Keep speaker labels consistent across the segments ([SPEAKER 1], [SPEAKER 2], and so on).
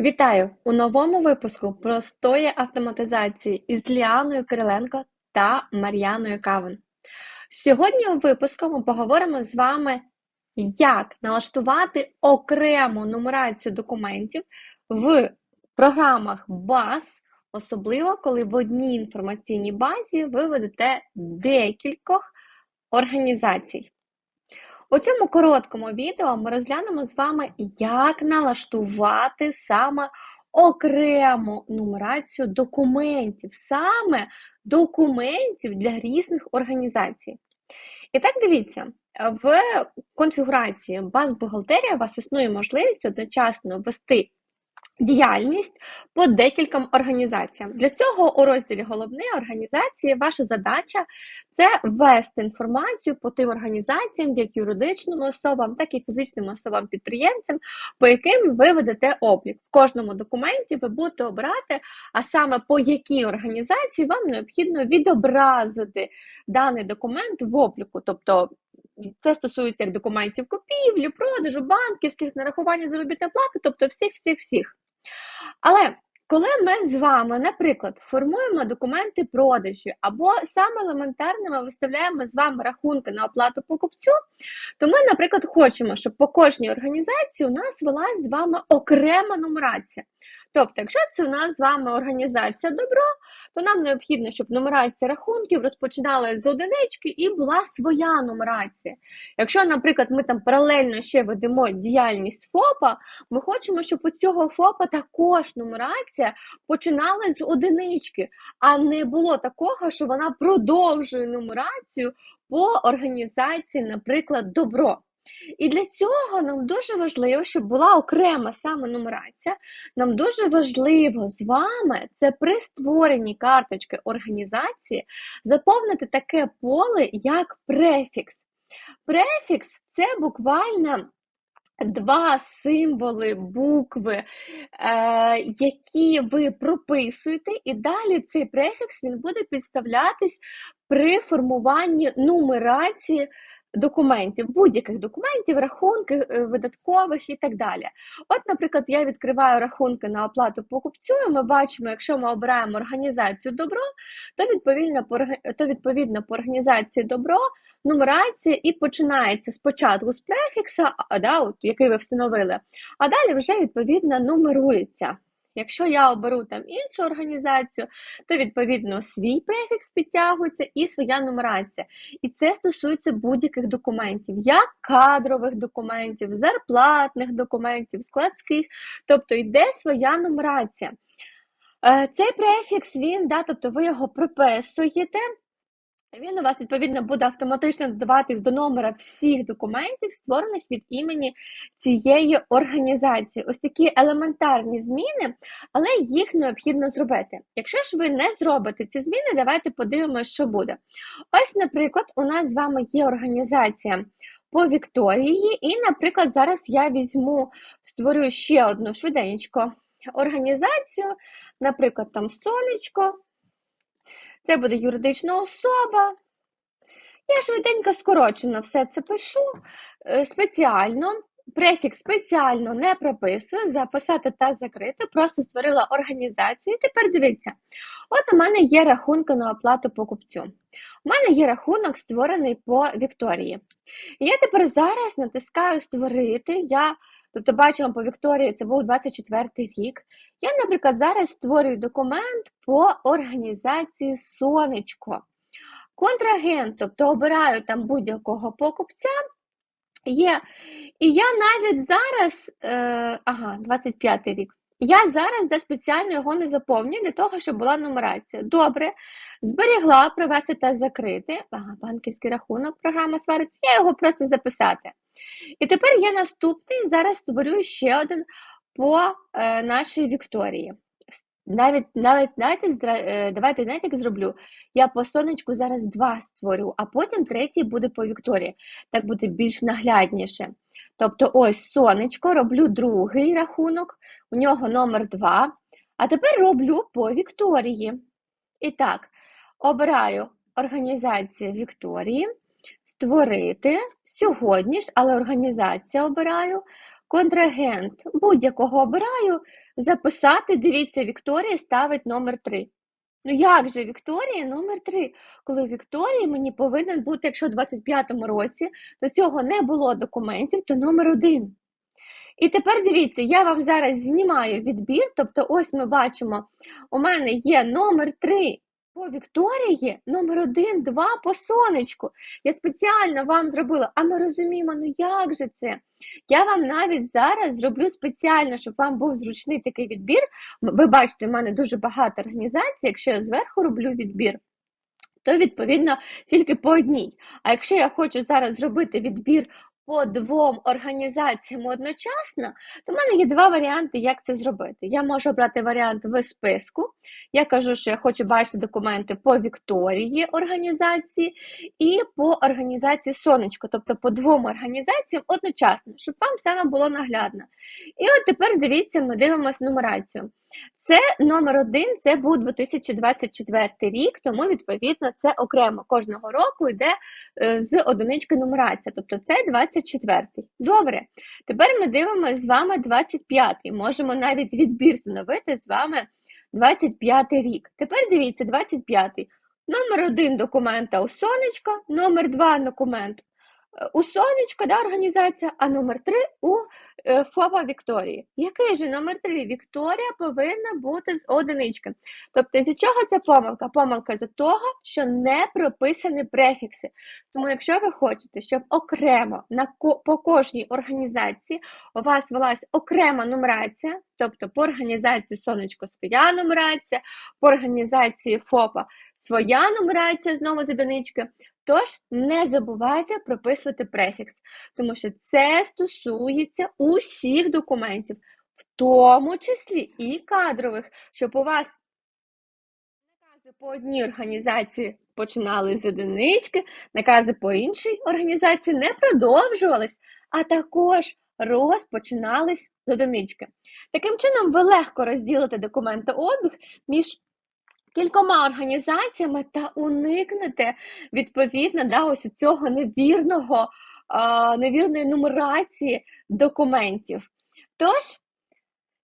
[SPEAKER 1] Вітаю у новому випуску простої автоматизації із Ліаною Кириленко та Мар'яною Кавен. Сьогодні у випуску ми поговоримо з вами, як налаштувати окрему нумерацію документів в програмах BAS, особливо коли в одній інформаційній базі ви ведете декількох організацій. У цьому короткому відео ми розглянемо з вами, як налаштувати саме окрему нумерацію документів, саме документів для різних організацій. І так дивіться, в конфігурації баз бухгалтерія у вас існує можливість одночасно ввести діяльність по декільком організаціям. Для цього у розділі Головне організації ваша задача це ввести інформацію по тим організаціям, як юридичним особам, так і фізичним особам-підприємцям, по яким ви ведете облік. В кожному документі ви будете обирати, а саме по якій організації вам необхідно відобразити даний документ в обліку. Тобто це стосується як документів купівлі, продажу, банківських нарахування заробітної плати, тобто всіх, всіх, всіх. Але коли ми з вами, наприклад, формуємо документи продажі, або саме елементарно ми виставляємо з вами рахунки на оплату покупцю, то ми, наприклад, хочемо, щоб по кожній організації у нас велась з вами окрема нумерація. Тобто, якщо це у нас з вами організація добро, то нам необхідно, щоб нумерація рахунків розпочиналася з одинички і була своя нумерація. Якщо, наприклад, ми там паралельно ще ведемо діяльність ФОПа, ми хочемо, щоб у цього ФОПа також нумерація починалася з одинички, а не було такого, що вона продовжує нумерацію по організації, наприклад, добро. І для цього нам дуже важливо, щоб була окрема саме нумерація. Нам дуже важливо з вами це при створенні карточки організації заповнити таке поле, як префікс. Префікс це буквально два символи, букви, е, які ви прописуєте, і далі цей префікс він буде підставлятись при формуванні нумерації документів, будь-яких документів, рахунків, е, видаткових і так далі. От, наприклад, я відкриваю рахунки на оплату покупцю, і ми бачимо, якщо ми обираємо організацію добро, то відповідно по, то відповідно по організації добро нумерація і починається спочатку з префікса, да, от, який ви встановили, а далі вже відповідно нумерується. Якщо я оберу там іншу організацію, то відповідно свій префікс підтягується і своя нумерація. І це стосується будь-яких документів, як кадрових документів, зарплатних документів, складських, тобто йде своя нумерація. Е, Цей префікс, він, да, тобто ви його прописуєте, він у вас, відповідно, буде автоматично додаватись до номера всіх документів, створених від імені цієї організації. Ось такі елементарні зміни, але їх необхідно зробити. Якщо ж ви не зробите ці зміни, давайте подивимося, що буде. Ось, наприклад, у нас з вами є організація по Вікторії, і, наприклад, зараз я візьму, створю ще одну швиденько організацію, наприклад, там Сонечко. Це буде юридична особа. Я швиденько скорочено все це пишу е, спеціально. Префікс спеціально не прописую, записати та закрити, просто створила організацію. І тепер дивіться, от у мене є рахунки на оплату покупцю. У мене є рахунок, створений по Вікторії. І я тепер зараз натискаю Створити. Я, тобто, бачимо, по Вікторії це був 24 рік. Я, наприклад, зараз створюю документ по організації Сонечко. Контрагент, тобто обираю там будь-якого покупця. Є. І я навіть зараз, е, ага, 25-й рік. Я зараз де спеціально його не заповнюю для того, щоб була нумерація. Добре, зберігла, провести та закрити. Ага, банківський рахунок, програма свариться, я його просто записати. І тепер я наступний, зараз створю ще один по е, нашій Вікторії. Навіть, навіть, знаєте, давайте, знаєте, як зроблю? Я по сонечку зараз два створю, а потім третій буде по Вікторії. Так буде більш наглядніше. Тобто, ось сонечко, роблю другий рахунок, у нього номер 2. А тепер роблю по Вікторії. І так, обираю організацію Вікторії, створити сьогодні ж, але організація обираю, контрагент будь-якого обираю, записати. Дивіться, Вікторія ставить номер 3. Ну як же Вікторія номер 3? Коли Вікторії мені повинен бути, якщо в 25-му році до цього не було документів, то номер 1. І тепер дивіться, я вам зараз знімаю відбір, тобто ось ми бачимо, у мене є номер 3 по Вікторії, номер 1, 2 по сонечку. Я спеціально вам зробила, а ми розуміємо, ну як же це? Я вам навіть зараз зроблю спеціально, щоб вам був зручний такий відбір. Ви бачите, в мене дуже багато організацій. Якщо я зверху роблю відбір, то відповідно тільки по одній. А якщо я хочу зараз зробити відбір по двом організаціям одночасно, то в мене є два варіанти, як це зробити. Я можу обрати варіант в списку. Я кажу, що я хочу бачити документи по Вікторії організації і по організації Сонечко, тобто по двом організаціям одночасно, щоб вам саме було наглядно. І от тепер дивіться, ми дивимося нумерацію. Це номер один, це був 2024 рік, тому відповідно це окремо кожного року йде е, з одинички нумерація, тобто це 24-й. Добре, тепер ми дивимося з вами 25-й. Можемо навіть відбір встановити з вами 25-й рік. Тепер дивіться, 25-й. Номер один документа у сонечка, номер два документ у сонечка, да, організація, а номер три у е, ФОПа Вікторії. Який же номер три? Вікторія повинна бути з одинички. Тобто, з чого ця помилка? Помилка з того, що не прописані префікси. Тому, якщо ви хочете, щоб окремо на по кожній організації у вас велась окрема нумерація, тобто по організації Сонечко своя нумерація, по організації ФОПа своя нумерація знову з одинички, Тож не забувайте прописувати префікс, тому що це стосується усіх документів, в тому числі і кадрових, щоб у вас накази по одній організації починали з одинички, накази по іншій організації не продовжувались, а також розпочинались з одинички. Таким чином, ви легко розділите документообіг між кількома організаціями та уникнете відповідно да, ось цього невірного, невірної нумерації документів. Тож,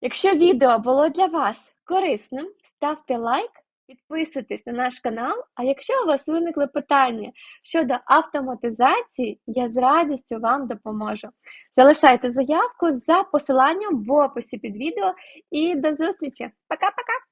[SPEAKER 1] якщо відео було для вас корисним, ставте лайк, підписуйтесь на наш канал. А якщо у вас виникли питання щодо автоматизації, я з радістю вам допоможу. Залишайте заявку за посиланням в описі під відео і до зустрічі. Пока-пока!